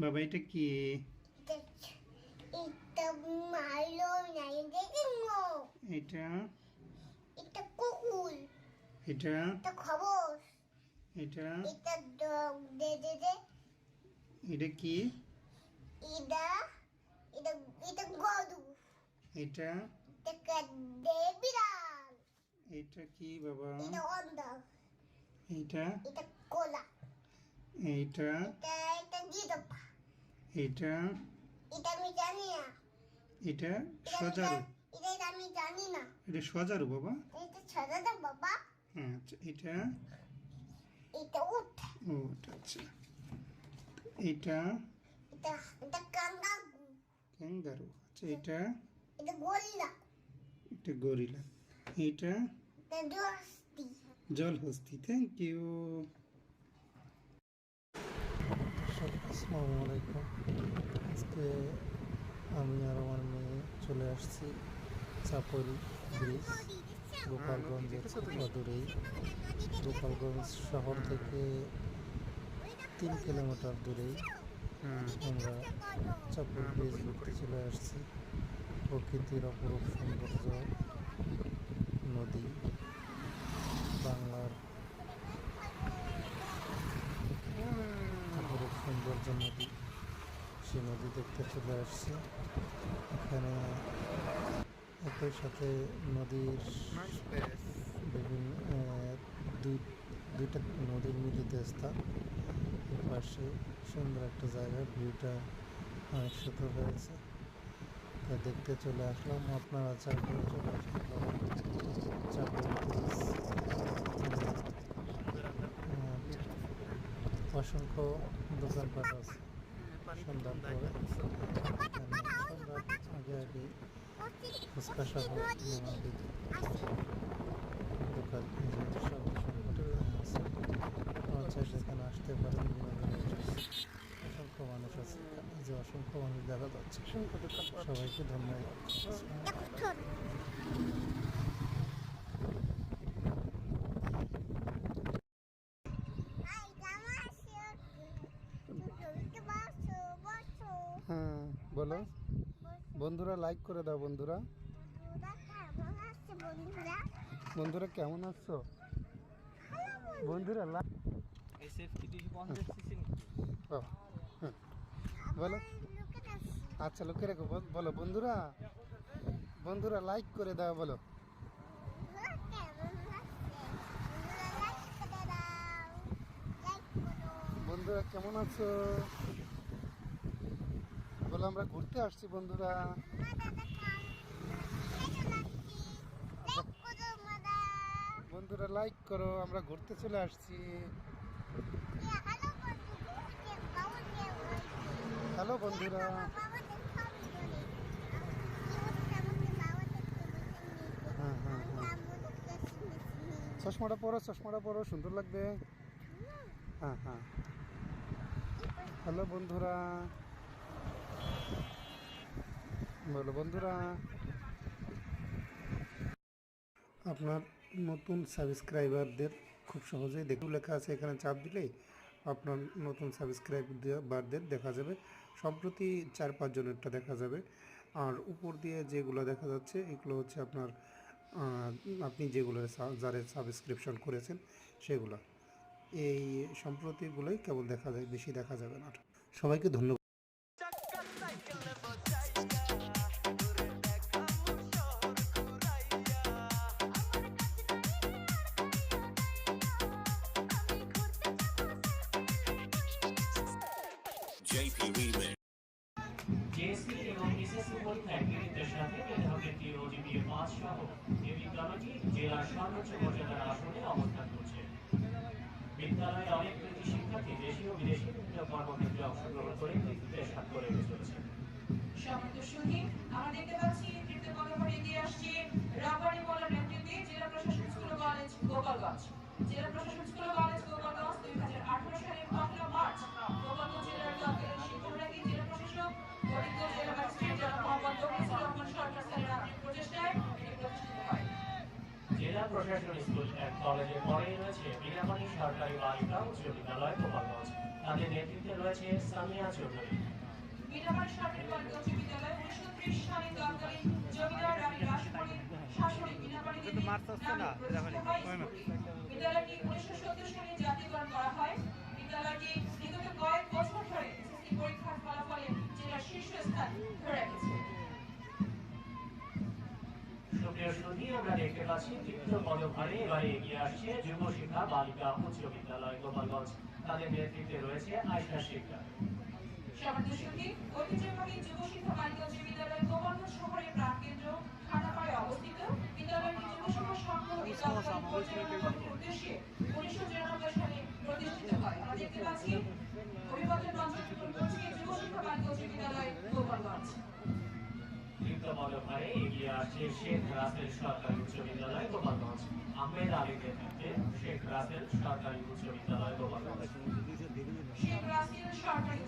বাবা এটা কি? এটা এটা মারলো নাই দেখো এটা? এটা কুকুর। এটা? এটা খবর। এটা? এটা দে দে দে। এটা কি? এটা এটা এটা গরু। এটা? এটা বিড়াল। এটা কি বাবা? এটা অন্ধ। এটা? এটা কোলা। এটা? এটা এটা এটা আমি জানি না। এটা সজারু। এটা আমি জানি না। এটা সজারু বাবা। এটা দাও বাবা। হ্যাঁ আচ্ছা এটা এটা ও এটা আচ্ছা। এটা এটা এটা কাঙ্গারু। ক্যাঙ্গারু আচ্ছা এটা এটা গরিলা। এটা গরিলা। এটা দোস্তি জলহস্তি। থ্যাংক ইউ আসসালামু আলাইকুম। আজকে আমি আর আমার মেয়ে চলে আসছি চাপল ব্রিজ গোপালগঞ্জের অদূরেই গোপালগঞ্জ শহর থেকে তিন কিলোমিটার দূরেই আমরা চাপল ব্রিজ ঘুরতে চলে আসছি। প্রকৃতির অপরূপ সৌন্দর্য, নদী বাংলার অপরূপ সৌন্দর্য নদী সে নদী দেখতে চলে আসছে এখানে একই সাথে নদীর বিভিন্ন দুই, দুইটা নদীর মিলিত স্থান পাশে সুন্দর একটা জায়গা, ভিউটা অনেক সুন্দর হয়েছে। তা দেখতে চলে আসলাম। আপনারা চারপাশে চলে আসলাম অসংখ্য দোকানপাট আছে। আসতে পারেন অসংখ্য মানুষ আছে অসংখ্য মানুষ দেখা যাচ্ছে সবাইকে ধন্যবাদ আই জামা আছে তুমি বসো বসো হ্যাঁ বলো বন্ধুরা লাইক করে দাও বন্ধুরা। বন্ধুরা, কেমন আছে? বন্ধুরা লাইক বলো। আচ্ছা লোকে রেখো, বলো বন্ধুরা। বন্ধুরা লাইক করে দাও, বলো। বন্ধুরা, কেমন আছে? বলো আমরা ঘুরতে আসছি, বন্ধুরা। বন্ধুরা লাইক করো, আমরা ঘুরতে চলে আসছি। হ্যালো বন্ধুরা। হ্যাঁ হ্যাঁ হ্যাঁ। চশমাটা পরো চশমাটা পরো, সুন্দর লাগবে। হ্যাঁ হ্যাঁ। হ্যালো বন্ধুরা। বলো, বন্ধুরা। আপনার নতুন সাবস্ক্রাইবারদের খুব সহজেই দেখু লেখা আছে এখানে চাপ দিলেই আপনার নতুন সাবস্ক্রাইবারদের দেখা যাবে। সম্প্রতি চার পাঁচ জনেরটা দেখা যাবে। আর উপর দিয়ে যেগুলো দেখা যাচ্ছে, এগুলো হচ্ছে আপনার আপনি যেগুলো যারা সাবস্ক্রিপশন করেছেন, সেগুলো। এই সম্প্রতিগুলোই কেবল দেখা যায়, বেশি দেখা যাবে না। সবাইকে ধন্যবাদ। JP Remix. জেএসসি এবং এসএসসি পরীক্ষায় কৃতিত্বের সাথে মেধাবী ওজিপিএ পাস সহ এই বিদ্যালয়টি জেলার সর্বোচ্চ মর্যাদার আসনে অবস্থান করছে বিদ্যালয়ে অনেক কৃতি শিক্ষার্থী দেশীয় ও বিদেশি বিভিন্ন কর্মক্ষেত্রে অংশগ্রহণ করে কৃতিত্বের স্বাক্ষর রেখে চলেছে সম্মানিত সুধী আমরা দেখতে জেলা প্রশাসন স্কুল অ্যান্ড কলেজের পরেই রয়েছে বিনাপানি সরকারি বালিকা উচ্চ বিদ্যালয় গোপালগঞ্জ। তাদের নেতৃত্বে রয়েছে সামিয়া চৌধুরী। মিঠামারি সরকারি বালিকা উচ্চ বিদ্যালয় উনিশশো ত্রিশ সালে তৎকালীন জমিদার রানী রাসমণির শাসনে মিঠামারি দেবী নামে প্রতিষ্ঠিত স্কুলটি। বিদ্যালয়টি উনিশশো সত্তর সালে জাতীয়করণ করা হয়। বিদ্যালয়টি বিগত কয়েক বছর ধরে পরীক্ষার ফলাফলে জেলার শীর্ষস্থান ধরে রেখেছে। সুপ্রিয় সুধী আমরা এগিয়ে আসছে যুব বালিকা উচ্চ বিদ্যালয় গোপালগঞ্জ। তাদের নেতৃত্বে রয়েছে আয়সা শিক্ষা প্রতিষ্ঠিত হয়। আমরা দেখতে পাচ্ছি অভিভাবকের মঞ্চ যুব শিক্ষা বালিকা বিদ্যালয় গোপালগঞ্জ। তৃতীয় পদভারে এগিয়ে আসছে শেখ রাসেল সরকারি উচ্চ বিদ্যালয় গোপালগঞ্জ। আহমেদ নেতৃত্বে শেখ রাসেল সরকারি উচ্চ বিদ্যালয় গোপালগঞ্জ। শেখ রাসেল সরকারি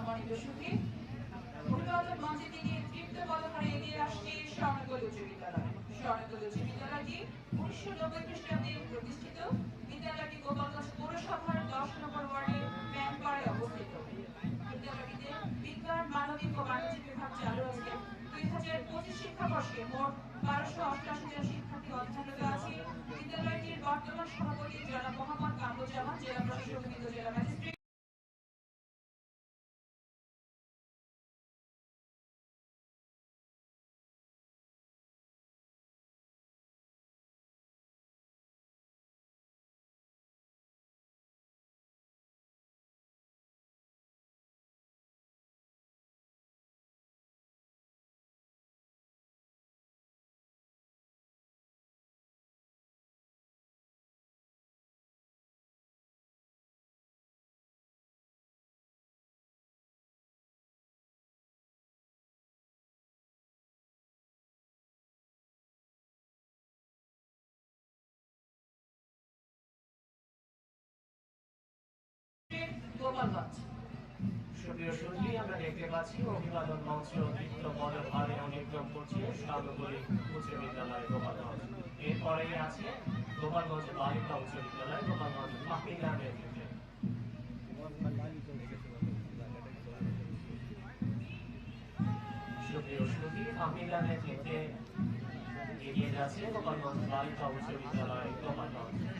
সম্মানিত সুখী। মঞ্চের দিকে তৃতীয় পদভারে এগিয়ে আসছে স্বর্ণকল উচ্চ বিদ্যালয় স্বর্ণকল উচ্চ বিদ্যালয়টি উনিশশো নব্বই খ্রিস্টাব্দে প্রতিষ্ঠিত। বিদ্যালয়টি গোপালগঞ্জ পৌরসভার দশ নম্বর ওয়ার্ডের ম্যানপাড়ায় অবস্থিত। বিদ্যালয়টিতে বিজ্ঞান, মানবিক ও বাণিজ্য বিভাগ চালু আছে। দুই হাজার পঁচিশ শিক্ষাবর্ষে মোট বারোশো অষ্টআশি জন শিক্ষার্থী অধ্যয়নরত আছে। বিদ্যালয়টির বর্তমান সভাপতি জনাব মোহাম্মদ কামরুজ্জামান জেলা প্রশাসক জেলা ম্যাজিস্ট্রেট গোপালগঞ্জ সুপ্রিয় সুধী, আমরা দেখতে পাচ্ছি অভিবাদন মঞ্চ তৃতীয় পদভারে অতিক্রম করছে সর্বপল্লী উচ্চ বিদ্যালয় গোপালগঞ্জ। এরপরেই আছে গোপালগঞ্জ বালিকা উচ্চ বিদ্যালয়, গোপালগঞ্জ পাপিলার নেতৃত্বে। সুপ্রিয় পাপিলার নেতৃত্বে এগিয়ে যাচ্ছে গোপালগঞ্জ বালিকা উচ্চ বিদ্যালয়, গোপালগঞ্জ।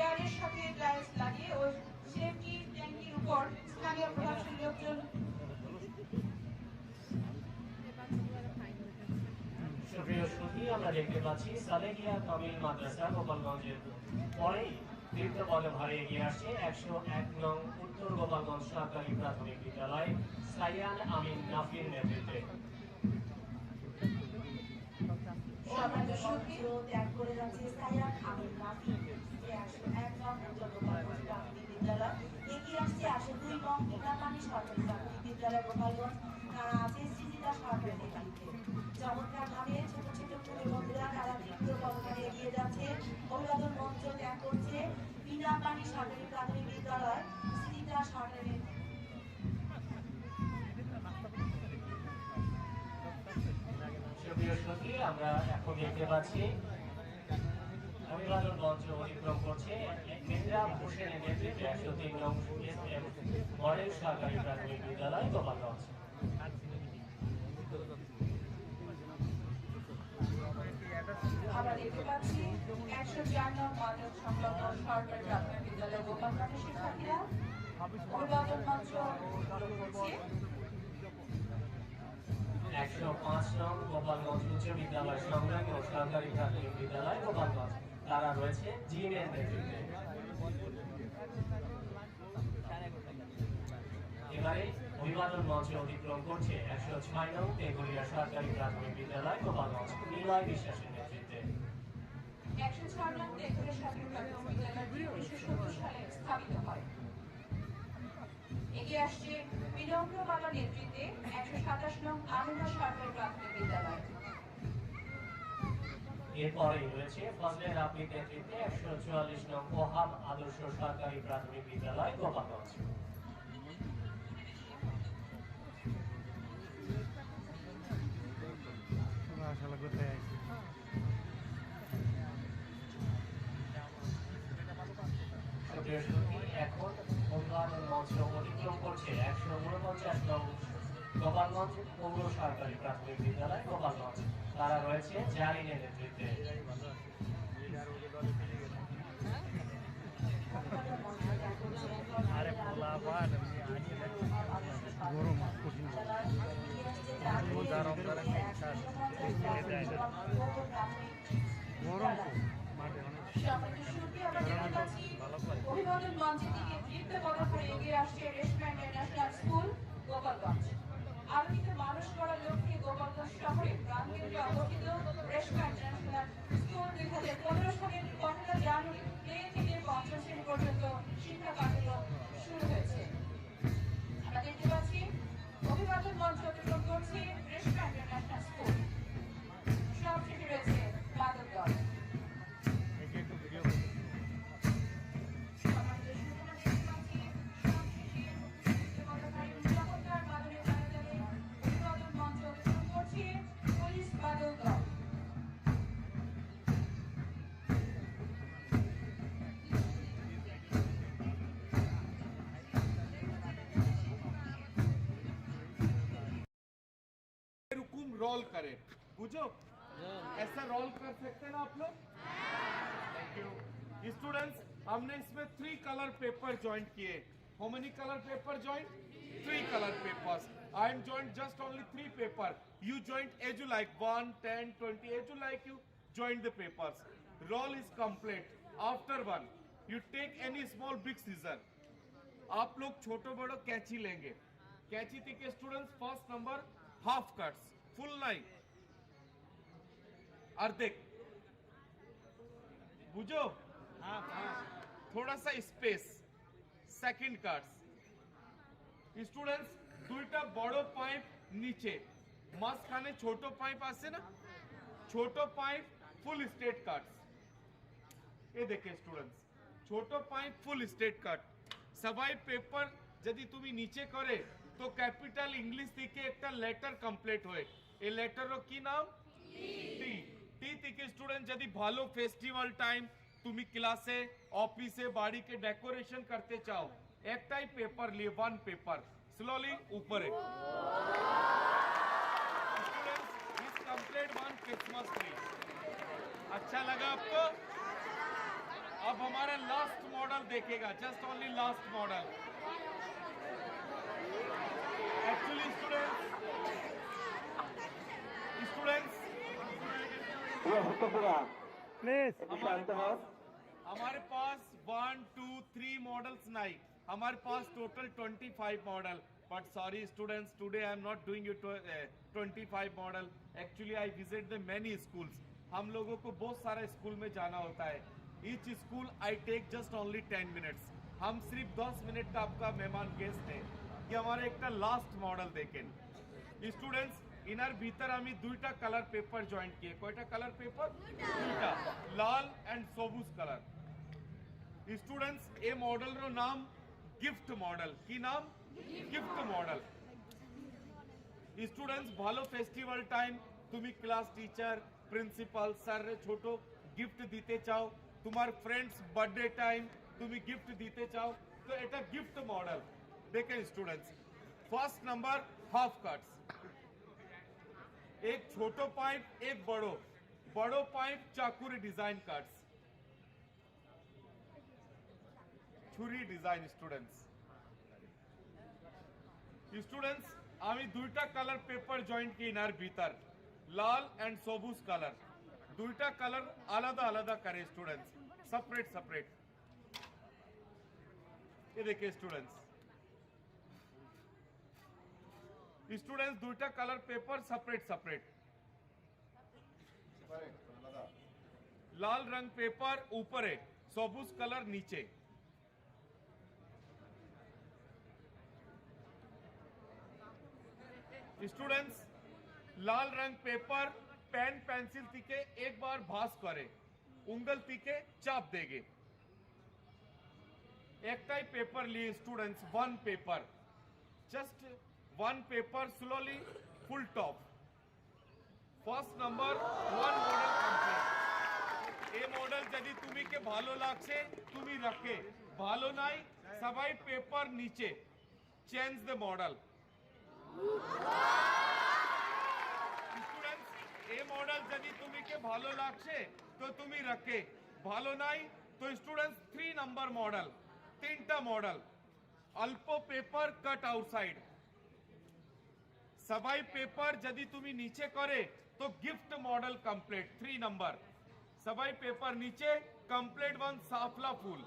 দেয়ালের সাথে লাগিয়ে ও সেফটি ট্যাঙ্কির উপর স্থানীয় প্রভাবশালী লোকজন সুপ্রিয় আমরা দেখতে পাচ্ছি সালেকিয়া কামিল মাদ্রাসা গোপালগঞ্জের পরেই তৃতীয় পদভারে এগিয়ে আসছে একশো এক নং উত্তর গোপালগঞ্জ সরকারি প্রাথমিক বিদ্যালয় সাইয়ান আমিন নাফির নেতৃত্বে। ত্যাগ করে যাচ্ছে সাইয়াদ আমির নাফি একশো এক নং প্রাথমিক বিদ্যালয়। এগিয়ে আসছে আসে দুই নং বিদ্যাপানি সরকারি প্রাথমিক বিদ্যালয় গোপালগঞ্জ। তারা আছে সৃজিতা সরকারি নেতৃত্বে চমৎকার ছোট ছোট পুরো বন্ধুরা, তারা তৃতীয় পদকারে এগিয়ে যাচ্ছে। অভিবাদন মঞ্চ ত্যাগ করছে। বিনাপানি সরকারি প্রাথমিক বিদ্যালয় সৃজিতা সরকারি। সুপ্রিয় আমরা এখন দেখতে পাচ্ছি অভিবাদন মঞ্চ অতিক্রম করছে। হোসেনের নেতৃত্বে একশো তিন নং এসএম মডেল সরকারি প্রাথমিক বিদ্যালয় গোপালগঞ্জ আমরা দেখতে পাচ্ছি একশো চার নং মডেল সংলগ্ন সরকারি প্রাথমিক বিদ্যালয় গোপালগঞ্জের শিক্ষার্থীরা অভিবাদন মঞ্চ অতিক্রম করছে। একশো পাঁচ নং গোপালগঞ্জ উচ্চ বিদ্যালয় সংলগ্ন সরকারি প্রাথমিক বিদ্যালয় গোপালগঞ্জ তারা রয়েছে জিমের এবারে অভিবাদন মঞ্চে অতিক্রম করছে একশো ছয় নং তেগুলিয়া সরকারি প্রাথমিক বিদ্যালয় গোপালগঞ্জ নিলয় বিশ্বাসের নেতৃত্বে। একশো ছয় নং তেঘুরে সরকারি প্রাথমিক বিদ্যালয়টি উনিশশো সত্তর স্থাপিত হয়। এগিয়ে আসছে বিনম্র বালা নেতৃত্বে একশো সাতাশ নং আমিনা সরকারি প্রাথমিক বিদ্যালয়। এরপরেই রয়েছে ফজলে রাব্বির নেতৃত্বে একশো চুয়াল্লিশ নং ওহাব আদর্শ সরকারি প্রাথমিক বিদ্যালয় গোপালগঞ্জ। সুধী, এখন অভিবাদন মঞ্চ অতিক্রম করছে? একশো উনপঞ্চাশ নং গোপালগঞ্জ পৌর সরকারি প্রাথমিক বিদ্যালয় গোপালগঞ্জ। তারা রয়েছে জারিনের নেতৃত্বে। আরে পোলা পান গরম কঠিন গরম তো মাঠে অনেক। সম্মানিত সুধী, আলোকিত মানুষ গড়ার লক্ষ্যে গোপালগঞ্জ শহরে প্রাণকেন্দ্রে অবস্থিত রেশমা ইন্টারন্যাশনাল স্কুল দুই হাজার रोल करें। बुझो? ऐसा रोल कर सकते हैं ना आप लोग? थैंक यू स्टूडेंट्स हमने इसमें थ्री कलर पेपर ज्वाइन किए। How many colour paper join three colour papers I am join just only three paper you joined as you like. 1 10 20 as you like you join the papers. Roll is complete. After one, you take any small, big scissor. आप लोग छोटे बड़ो कैची लेंगे। कैची थी students first number half cuts full नहीं अर्धेक बुझो थोड़ा सा स्पेस সেকেন্ড কাটস স্টুডেন্টস দুইটা বড় পাইপ নিচে মাঝখানে ছোট পাইপ আছে না ছোট পাইপ ফুল স্টেট কাটস এ দেখে স্টুডেন্টস ছোট পাইপ ফুল স্টেট কাট সবাই পেপার যদি তুমি নিচে করে তো ক্যাপিটাল ইংলিশ থেকে একটা লেটার কমপ্লিট হয় এই লেটারও কি নাম টি টি থেকে স্টুডেন্ট যদি ভালো ফেস্টিভ্যাল টাইম তুমি ক্লাসে অফিসে বাড়িকে ডেকোরেশন করতে চাও একটাই পেপার নিয়ে ওয়ান পেপার স্লোলি উপরে स्टूडेंट्स इस कंप्लीट वन क्रिसमस ट्री अच्छा लगा आपको अब हमारा लास्ट मॉडल देखेगा just only last model students हमारे पास one two three models night हमारे पास total twenty five model but sorry students today I am not doing you twenty five model actually I visit the many many हम लोगों को बहुत सारे school में जाना होता है। Each school I take just only ten minutes हम सिर्फ़ 10 मिनट का आपका मेहमान गेस्ट है कि हमारे एक लास्ट मॉडल देखें। स्टूडेंट्स इनार भीतर आमी दुईटा कलर पेपर जॉइंट किए. कोईटा कलर पेपर दुईटा. लाल एंड सोबूस कलर स्टूडेंट्स ए मॉडल रो नाम गिफ्ट मॉडल की नाम? गिफ्ट मॉडल स्टूडेंट्स भालो फेस्टिवल टाइम तुमी क्लास टीचर प्रिंसिपल सर रे छोटो गिफ्ट दीते चाओ तुम्हार फ्रेंड्स बर्थडे टाइम तुमी गिफ्ट दीते चाओ तो एटा गिफ्ट मॉडल देखें students first number half cuts એક છોટો પાઇપ એક બડો બડો પાઇપ ચાકુરી ડિઝાઇન કાર્ડ્સ ছুরি ডিজাইন স্টুডেন্টস স্টুডেন্টস আমি দুইটা কালার পেপার জয়েন্ট কিনার ভিতর লাল অ্যান্ড সবুজ কালার দুইটা কালার আলাদা আলাদা করে স্টুডেন্টস সেপারেট সেপারেট এ দেখে স্টুডেন্টস स्टूडेंट्स দুইটা কালার পেপার সেপারেট সেপারেট লাল রং পেপার উপরে সবুজ কালার নিচে স্টুডেন্টস লাল রং পেপার পেন পেন্সিল থেকে একবার ভাস করে উঙ্গল থেকে চাপ দেগে একটাই পেপার लिए students one paper just one paper slowly full top first number one model complete এই মডেল যদি তুমি কে ভালো লাগছে, তুমি রাখে। ভালো নাই, সবাই পেপার নিচে। চেঞ্জ দ্য মডেল স্টুডেন্টস এই মডেল যদি তুমি কে ভালো লাগছে, তো তুমি রাখে। ভালো নাই, তো স্টুডেন্টস থ্রি নাম্বার মডেল তিনটা মডেল অল্প পেপার কাট আউটসাইড सबाई पेपर जदि तुम्हें नीचे करे तो gift model complete three number सबाई पेपर नीचे कंप्लीट वन साफला फूल.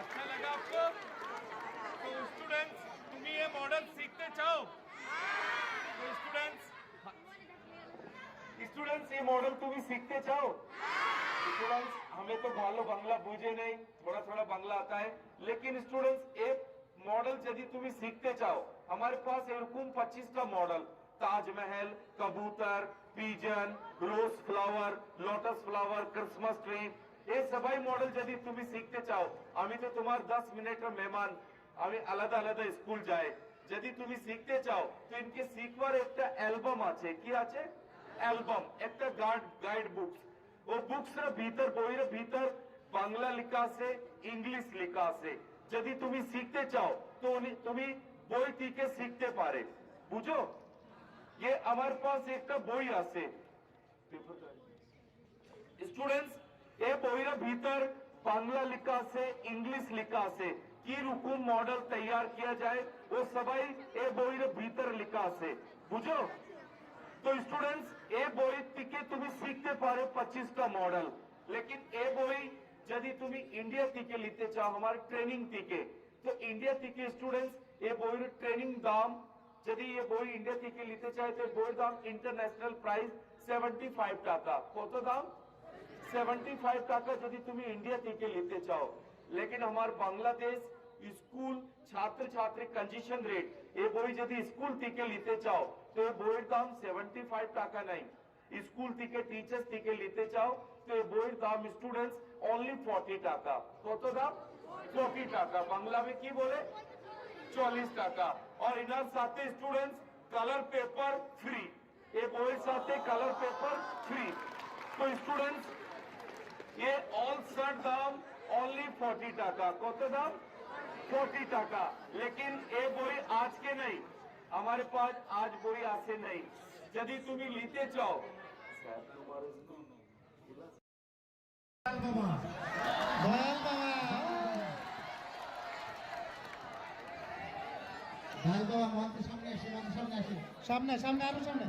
अच्छा लगा आपको? तो स्टूडेंट्स तुम्हें ये मॉडल सीखते चाहो? तो स्टूडेंट्स स्टूडेंट्स ये मॉडल तुम्हें सीखते चाहो? स्टूडेंट्स हमें तो भालो बंगला बूझे नहीं थोड़ा थोड़ा बंगला आता है, लेकिन स्टूडेंट्स एक मॉडल यदि तुम्हें सीखते चाहो हमारे पास एरकम 25 का मॉडल ताजमहल कबूतर pigeon rose flower lotus flower Christmas tree ये सबाई मॉडल यदि तुम्हें सीखते चाहो আমি তো তোমার 10 মিনিটের মেহমান আমি আলাদা আলাদা স্কুল যাই যদি তুমি শিখতে চাও তো ইনকে শিখবার একটা অ্যালবাম আছে কি আছে অ্যালবাম একটা গাইড গাইড বুকস ও বুকস এর ভিতর বইয়ের ভিতর বাংলা লেখা আছে ইংলিশ লেখা আছে যদি তুমি শিখতে চাও তো উনি- তুমি বই থেকে শিখতে পারে বুঝো ये আমার পাশ একটা বই আছে স্টুডেন্টস এই বইয়ের ভিতর বাংলা লেখা আছে ইংলিশ লেখা আছে কি রকম মডেল তৈয়ার কিয়া যায় ও সবাই এই বইয়ের ভিতর লেখা আছে বুঝো তো স্টুডেন্টস এ বই থেকে তুমি শিখতে পারো পঁচিশটা মডেল লেকিন এ বই যদি তুমি ইন্ডিয়া থেকে নিতে চাও আমার ট্রেনিং থেকে তো ইন্ডিয়া থেকে স্টুডেন্টস এ বইয়ের ট্রেনিং দাম যদি এ বই ইন্ডিয়া থেকে নিতে চায় তো বইয়ের দাম ইন্টারন্যাশনাল প্রাইস সেভেন্টি ফাইভ টাকা কত দাম সেভেন্টি ফাইভ টাকা যদি তুমি ইন্ডিয়া থেকে নিতে চাও লেকিন আমার বাংলাদেশ স্কুল ছাত্র ছাত্রী কনজেশন রেট এ বই যদি স্কুল থেকে নিতে চাও তো এই বইয়ের দাম সেভেন্টি ফাইভ টাকা নাই স্কুল থেকে টিচার্স থেকে নিতে চাও তো এই বইয়ের দাম স্টুডেন্টস অনলি ফর্টি টাকা কত দাম ফর্টি টাকা বাংলা में কি বলে চল্লিশ টাকা আর ইনার সাথে স্টুডেন্টস কালার পেপার ফ্রি এই বইয়ের সাথে কালার পেপার ফ্রি তো স্টুডেন্টস ये ऑल शर्ट दाम ओनली फोर्टी टाका কত দাম फोर्टी টাকা लेकिन ये বই आज के नहीं हमारे पास आज বই আসে नहीं যদি তুমি নিতে চাও দয়াল বাবা দয়াল বাবা মন্ত্রের সামনে আসে মন্ত্রের সামনে আসে সামনে সামনে আরও সামনে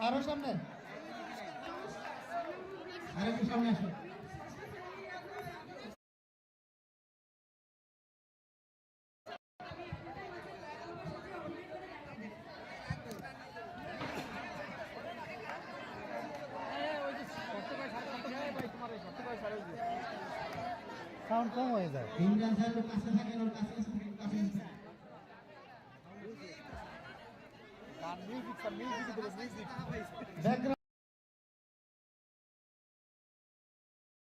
আরও সামনে। আর সামনে আসো। Thank you.